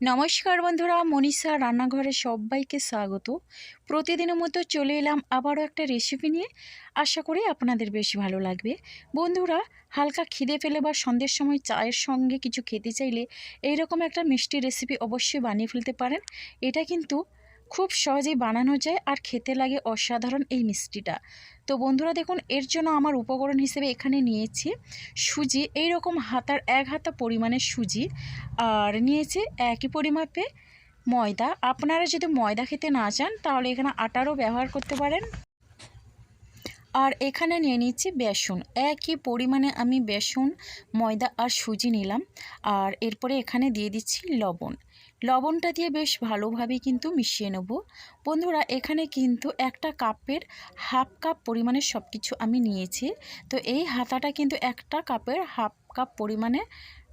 নমস্কার বন্ধুরা, মনীষা রান্নাঘরে সবাইকে স্বাগত। প্রতিদিনের মতো চলে এলাম আবারও একটা রেসিপি নিয়ে। আশা করি আপনাদের বেশ ভালো লাগবে। বন্ধুরা, হালকা খিদে ফেলে বা সন্ধ্যের সময় চায়ের সঙ্গে কিছু খেতে চাইলে এইরকম একটা মিষ্টি রেসিপি অবশ্যই বানিয়ে ফেলতে পারেন। এটা কিন্তু খুব সহজেই বানানো যায় আর খেতে লাগে অসাধারণ এই মিষ্টিটা। তো বন্ধুরা দেখুন, এর জন্য আমার উপকরণ হিসেবে এখানে নিয়েছি সুজি এই রকম হাতার এক হাতা পরিমাণের সুজি। আর নিয়েছি একই পরিমাপে ময়দা। আপনারা যদি ময়দা খেতে না চান, তাহলে এখানে আটারও ব্যবহার করতে পারেন। আর এখানে নিয়ে নিচ্ছি বেসন। একই পরিমাণে আমি বেসন, ময়দা আর সুজি নিলাম। আর এরপরে এখানে দিয়ে দিচ্ছি লবণ। লবণটা দিয়ে বেশ ভালোভাবে কিন্তু মিশিয়ে নেব। বন্ধুরা, এখানে কিন্তু একটা কাপের হাফ কাপ পরিমাণে সব কিছু আমি নিয়েছি। তো এই হাতাটা কিন্তু একটা কাপের হাফ কাপ পরিমাণে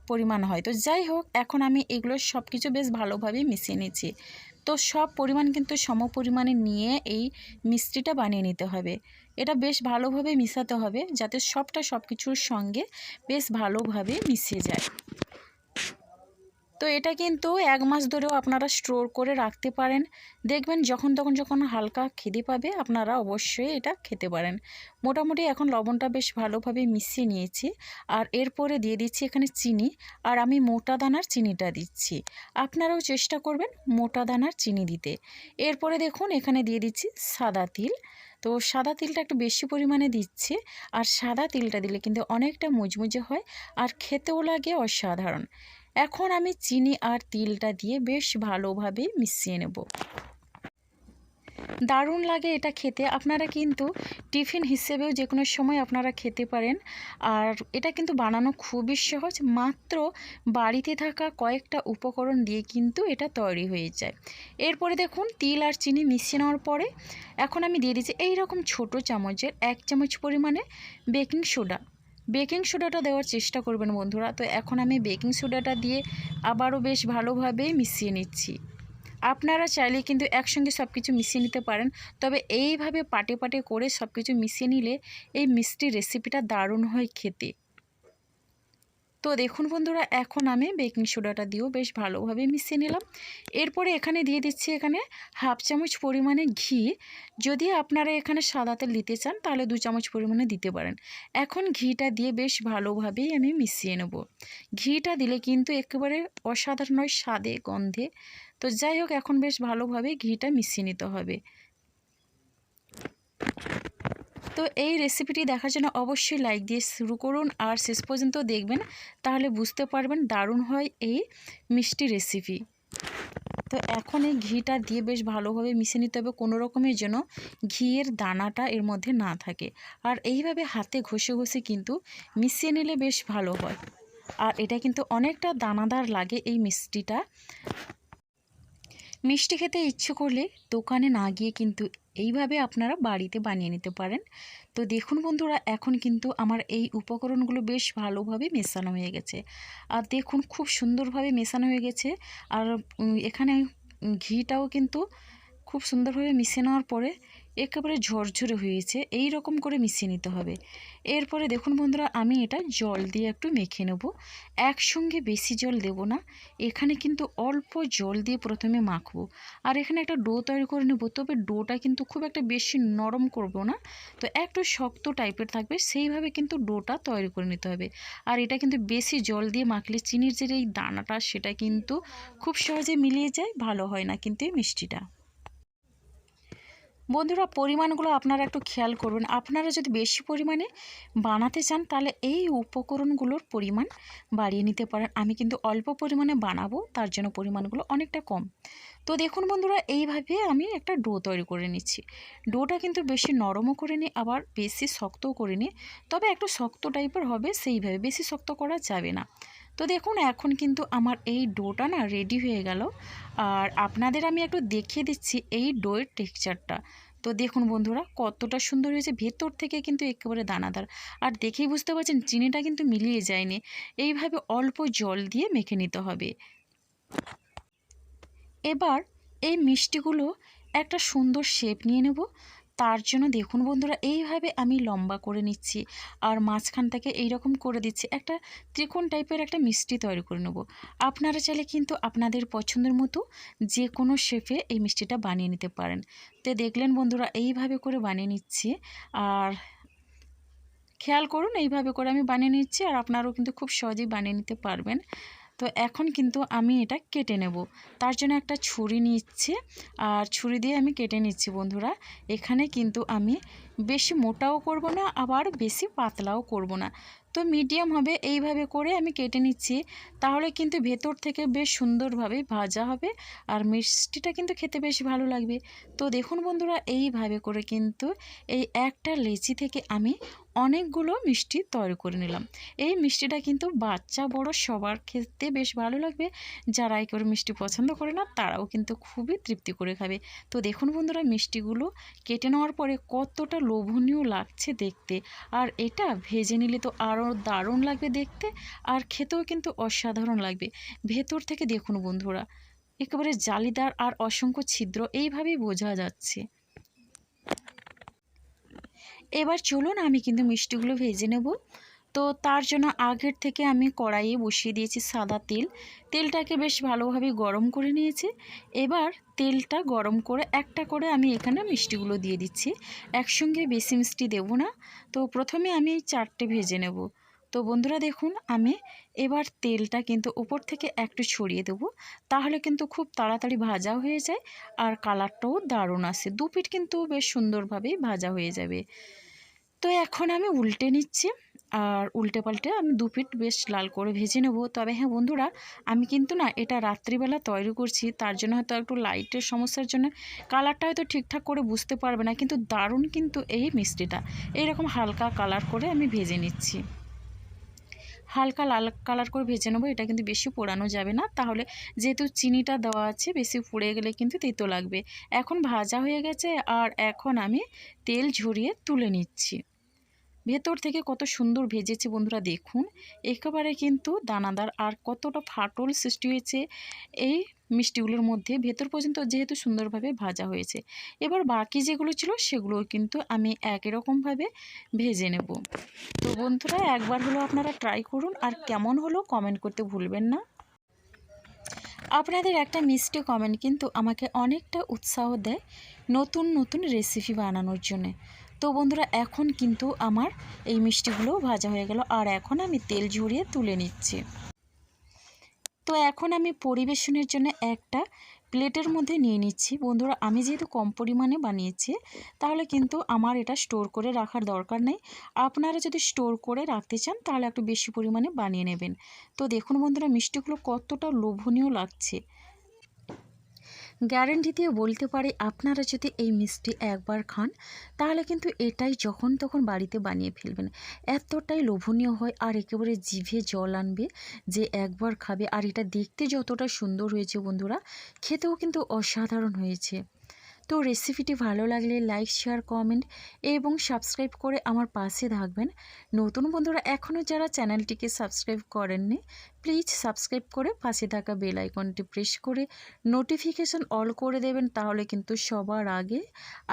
পরিমাণ হয়। তো যাই হোক, এখন আমি এগুলো সব কিছু বেশ ভালোভাবে মিশিয়ে নিচ্ছি তো সব পরিমাণ কিন্তু সম পরিমাণে নিয়ে এই মিষ্টিটা বানিয়ে নিতে হবে। এটা বেশ ভালোভাবে মিশাতে হবে যাতে সবটা সব কিছুর সঙ্গে বেশ ভালোভাবে মিশে যায়। তো এটা কিন্তু এক মাস ধরেও আপনারা স্টোর করে রাখতে পারেন। দেখবেন যখন তখন যখন হালকা খিদে পাবে, আপনারা অবশ্যই এটা খেতে পারেন। মোটামুটি এখন লবণটা বেশ ভালোভাবে মিশিয়ে নিয়েছি। আর এরপরে দিয়ে দিচ্ছি এখানে চিনি। আর আমি মোটা দানার চিনিটা দিচ্ছি। আপনারাও চেষ্টা করবেন মোটা দানার চিনি দিতে। এরপরে দেখুন, এখানে দিয়ে দিচ্ছি সাদা তিল। তো সাদা তিলটা একটু বেশি পরিমাণে দিচ্ছে। আর সাদা তিলটা দিলে কিন্তু অনেকটা মুচমুচে হয়। আর খেতেও লাগে অসাধারণ। এখন আমি চিনি আর তিলটা দিয়ে বেশ ভালোভাবে মিশিয়ে নেব। দারুণ লাগে এটা খেতে। আপনারা কিন্তু টিফিন হিসেবেও যে কোনো সময় আপনারা খেতে পারেন। আর এটা কিন্তু বানানো খুবই সহজ। মাত্র বাড়িতে থাকা কয়েকটা উপকরণ দিয়ে কিন্তু এটা তৈরি হয়ে যায়। এরপরে দেখুন, তিল আর চিনি মিশিয়ে নেওয়ার পরে এখন আমি দিয়ে দিচ্ছি এই রকম ছোটো চামচের এক চামচ পরিমাণে বেকিং সোডা। বেকিং সোডাটা দেওয়ার চেষ্টা করবেন বন্ধুরা। তো এখন আমি বেকিং সোডাটা দিয়ে আবারও বেশ ভালোভাবে মিশিয়ে নিচ্ছি। আপনারা চাইলে কিন্তু একসঙ্গে সব কিছু মিশিয়ে নিতে পারেন, তবে এইভাবে পাটে পাটে করে সব কিছু মিশিয়ে নিলে এই মিষ্টি রেসিপিটা দারুণ হয় খেতে। তো দেখুন বন্ধুরা, এখন আমি বেকিং সোডাটা দিয়েও বেশ ভালোভাবে মিশিয়ে নিলাম। এরপরে এখানে দিয়ে দিচ্ছি এখানে হাফ চামচ পরিমাণে ঘি। যদি আপনারা এখানে সাদা তেল দিতে চান, তাহলে দু চামচ পরিমাণে দিতে পারেন। এখন ঘিটা দিয়ে বেশ ভালোভাবেই আমি মিশিয়ে নেব। ঘিটা দিলে কিন্তু একেবারে অসাধারণ স্বাদে, গন্ধে। তো যাই হোক, এখন বেশ ভালোভাবে ঘিটা মিশিয়ে নিতে হবে। তো এই রেসিপিটি দেখার জন্য অবশ্যই লাইক দিয়ে শুরু করুন আর শেষ পর্যন্ত দেখবেন, তাহলে বুঝতে পারবেন দারুণ হয় এই মিষ্টি রেসিপি তো এখন এই ঘিটা দিয়ে বেশ ভালোভাবে মিশিয়ে নিতে হবে, কোনো রকমের যেন ঘিয়ের দানাটা এর মধ্যে না থাকে। আর এইভাবে হাতে ঘষে ঘষে কিন্তু মিশিয়ে নিলে বেশ ভালো হয়। আর এটা কিন্তু অনেকটা দানাদার লাগে এই মিষ্টিটা। মিষ্টি খেতে ইচ্ছে করলে দোকানে না গিয়ে কিন্তু এইভাবে আপনারা বাড়িতে বানিয়ে নিতে পারেন। তো দেখুন বন্ধুরা, এখন কিন্তু আমার এই উপকরণগুলো বেশ ভালোভাবে মেশানো হয়ে গেছে। আর দেখুন খুব সুন্দরভাবে মেশানো হয়ে গেছে। আর এখানে ঘিটাও কিন্তু খুব সুন্দরভাবে মিশে নেওয়ার পরে একেবারে ঝরঝরে হয়েছে, এই রকম করে মিশিয়ে নিতে হবে। এরপরে দেখুন বন্ধুরা, আমি এটা জল দিয়ে একটু মেখে নেব। একসঙ্গে বেশি জল দেব না, এখানে কিন্তু অল্প জল দিয়ে প্রথমে মাখবো। আর এখানে একটা ডো তৈরি করে নেব, তবে ডোটা কিন্তু খুব একটা বেশি নরম করব না। তো একটু শক্ত টাইপের থাকবে, সেইভাবে কিন্তু ডোটা তৈরি করে নিতে হবে। আর এটা কিন্তু বেশি জল দিয়ে মাখলে চিনির যে এই দানাটা, সেটা কিন্তু খুব সহজে মিলিয়ে যায়, ভালো হয় না কিন্তু এই মিষ্টিটা। বন্ধুরা, পরিমাণগুলো আপনারা একটু খেয়াল করবেন। আপনারা যদি বেশি পরিমাণে বানাতে চান, তাহলে এই উপকরণগুলোর পরিমাণ বাড়িয়ে নিতে পারেন। আমি কিন্তু অল্প পরিমাণে বানাবো, তার জন্য পরিমাণগুলো অনেকটা কম। তো দেখুন বন্ধুরা, এইভাবে আমি একটা ডো তৈরি করে নিচ্ছি। ডোটা কিন্তু বেশি নরমও করে নিই আবার বেশি শক্তও করে নিই তবে একটু শক্ত টাইপের হবে, সেইভাবে। বেশি শক্ত করা যাবে না। তো দেখুন, এখন কিন্তু আমার এই ডোটা না রেডি হয়ে গেল। আর আপনাদের আমি একটু দেখিয়ে দিচ্ছি এই ডোয়ের টেক্সচারটা তো দেখুন বন্ধুরা, কতটা সুন্দর হয়েছে। ভেতর থেকে কিন্তু একেবারে দানাদার। আর দেখেই বুঝতে পারছেন, চিনিটা কিন্তু মিলিয়ে যায়নি। এইভাবে অল্প জল দিয়ে মেখে নিতে হবে। এবার এই মিষ্টিগুলো একটা সুন্দর শেপ নিয়ে নেব। তার জন্য দেখুন বন্ধুরা, এইভাবে আমি লম্বা করে নিচ্ছি আর মাঝখান থেকে এইরকম করে দিচ্ছি। একটা ত্রিকোণ টাইপের একটা মিষ্টি তৈরি করে নেব। আপনারা চাইলে কিন্তু আপনাদের পছন্দের মতো যে কোনো শেপে এই মিষ্টিটা বানিয়ে নিতে পারেন। তো দেখলেন বন্ধুরা, এইভাবে করে বানিয়ে নিচ্ছি আর খেয়াল করুন, এইভাবে করে আমি বানিয়ে নিচ্ছি আর আপনারাও কিন্তু খুব সহজেই বানিয়ে নিতে পারবেন। তো এখন কিন্তু আমি এটা কেটে নেব। তার জন্য একটা ছুরি নিচ্ছে আর ছুরি দিয়ে আমি কেটে নিচ্ছি বন্ধুরা। এখানে কিন্তু আমি বেশি মোটাও করব না, আবার বেশি পাতলাও করব না। তো মিডিয়াম হবে, এইভাবে করে আমি কেটে নিচ্ছি। তাহলে কিন্তু ভেতর থেকে বেশ সুন্দরভাবে ভাজা হবে আর মিষ্টিটা কিন্তু খেতে বেশ ভালো লাগবে। তো দেখুন বন্ধুরা, এইভাবে করে কিন্তু এই একটা লেচি থেকে আমি অনেকগুলো মিষ্টি তৈরি করে নিলাম। এই মিষ্টিটা কিন্তু বাচ্চা, বড় সবার খেতে বেশ ভালো লাগবে। যারা এই করে মিষ্টি পছন্দ করে না, তারাও কিন্তু খুবই তৃপ্তি করে খাবে। তো দেখুন বন্ধুরা, মিষ্টিগুলো কেটে নেওয়ার পরে কতটা লোভনীয় লাগছে দেখতে। আর এটা ভেজে নিলে তো আরও দারুণ লাগবে দেখতে আর খেতেও কিন্তু অসাধারণ লাগবে। ভেতর থেকে দেখুন বন্ধুরা, একেবারে জালিদার আর অসংখ্য ছিদ্র, এইভাবেই বোঝা যাচ্ছে। এবার চলুন আমি কিন্তু মিষ্টিগুলো ভেজে নেব। তো তার জন্য আগের থেকে আমি কড়াইয়ে বসিয়ে দিয়েছি সাদা তেল। তেলটাকে বেশ ভালোভাবে গরম করে নিয়েছি। এবার তেলটা গরম করে একটা করে আমি এখানে মিষ্টিগুলো দিয়ে দিচ্ছি। একসঙ্গে বেশি মিষ্টি দেব না। তো প্রথমে আমি চারটে ভেজে নেব। তো বন্ধুরা দেখুন, আমি এবার তেলটা কিন্তু উপর থেকে একটু ছড়িয়ে দেবো। তাহলে কিন্তু খুব তাড়াতাড়ি ভাজা হয়ে যায় আর কালারটাও দারুণ আসে। দু পিঠ কিন্তু বেশ সুন্দরভাবেই ভাজা হয়ে যাবে। তো এখন আমি উল্টে নিচ্ছি। আর উল্টে পাল্টে আমি দু পিঠ বেশ লাল করে ভেজে নেব। তবে হ্যাঁ বন্ধুরা, আমি কিন্তু না এটা রাত্রিবেলা তৈরি করছি। তার জন্য হয়তো একটু লাইটের সমস্যার জন্য কালারটা হয়তো ঠিকঠাক করে বুঝতে পারবে না। কিন্তু দারুণ কিন্তু এই মিষ্টিটা। এইরকম হালকা কালার করে আমি ভেজে নিচ্ছি। হালকা লাল কালার করে ভেজে নেব। এটা কিন্তু বেশি পোড়ানো যাবে না। তাহলে যেহেতু চিনিটা দেওয়া আছে, বেশি পুড়ে গেলে কিন্তু তেতো লাগবে। এখন ভাজা হয়ে গেছে। আর এখন আমি তেল ঝরিয়ে তুলে নিচ্ছি। ভেতর থেকে কত সুন্দর ভেজেছে বন্ধুরা, দেখুন। একেবারে কিন্তু দানাদার আর কতটা ফাটল সৃষ্টি হয়েছে এই মিষ্টিগুলোর মধ্যে। ভেতর পর্যন্ত যেহেতু সুন্দরভাবে ভাজা হয়েছে। এবার বাকি যেগুলো ছিল সেগুলো কিন্তু আমি একই রকমভাবে ভেজে নেব। তো বন্ধুরা, একবার হলো আপনারা ট্রাই করুন আর কেমন হলো কমেন্ট করতে ভুলবেন না। আপনাদের একটা মিষ্টি কমেন্ট কিন্তু আমাকে অনেকটা উৎসাহ দেয় নতুন নতুন রেসিপি বানানোর জন্যে। তো বন্ধুরা, এখন কিন্তু আমার এই মিষ্টিগুলো ভাজা হয়ে গেল আর এখন আমি তেল ঝরিয়ে তুলে নিচ্ছি। তো এখন আমি পরিবেশনের জন্য একটা প্লেটের মধ্যে নিয়ে নিচ্ছি। বন্ধুরা, আমি যেহেতু কম পরিমাণে বানিয়েছি, তাহলে কিন্তু আমার এটা স্টোর করে রাখার দরকার নেই। আপনারা যদি স্টোর করে রাখতে চান, তাহলে একটু বেশি পরিমাণে বানিয়ে নেবেন। তো দেখুন বন্ধুরা, মিষ্টিগুলো কতটা লোভনীয় লাগছে। গ্যারেন্টি দিয়ে বলতে পারি, আপনারা যদি এই মিষ্টি একবার খান, তাহলে কিন্তু এটাই যখন তখন বাড়িতে বানিয়ে ফেলবেন। এতটাই লোভনীয় হয় আর একেবারে জিভে জল আনবে যে একবার খাবে। আর এটা দেখতে যতটা সুন্দর হয়েছে বন্ধুরা, খেতেও কিন্তু অসাধারণ হয়েছে। তো রেসিপিটি ভালো লাগলে লাইক শেয়ার কমেন্ট এবং সাবস্ক্রাইব করে আমার পাশে থাকবেন। নতুন বন্ধুরা এখনও যারা চ্যানেলটিকে সাবস্ক্রাইব করেননি প্লিজ সাবস্ক্রাইব করে পাশে থাকা বেল আইকনটি প্রেস করে নোটিফিকেশন অল করে দেবেন, তাহলে কিন্তু সবার আগে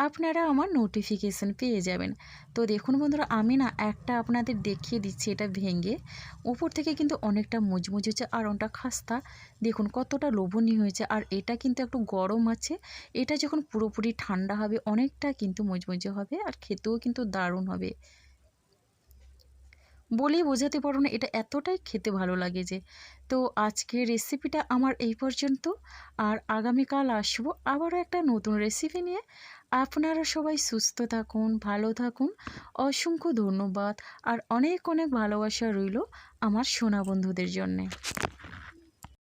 আপনারা আমার নোটিফিকেশান পেয়ে যাবেন। তো দেখুন বন্ধুরা, আমি না একটা আপনাদের দেখিয়ে দিচ্ছি, এটা ভেঙে। উপর থেকে কিন্তু অনেকটা মুচমুচ হয়েছে আর ওটা খাস্তা। দেখুন কতটা লোভনীয় হয়েছে, আর এটা কিন্তু একটু গরম আছে। এটা যখন পুরোপুরি ঠান্ডা হবে, অনেকটা কিন্তু মুচমুচে হবে, আর খেতেও কিন্তু দারুণ হবে। বলেই বোঝাতে পারো না, এটা এতটাই খেতে ভালো লাগে যে। তো আজকের রেসিপিটা আমার এই পর্যন্ত। আর আগামীকাল আসব আবারও একটা নতুন রেসিপি নিয়ে। আপনারা সবাই সুস্থ থাকুন, ভালো থাকুন। অসংখ্য ধন্যবাদ। আর অনেক অনেক ভালোবাসা রইল আমার সোনা বন্ধুদের জন্যে।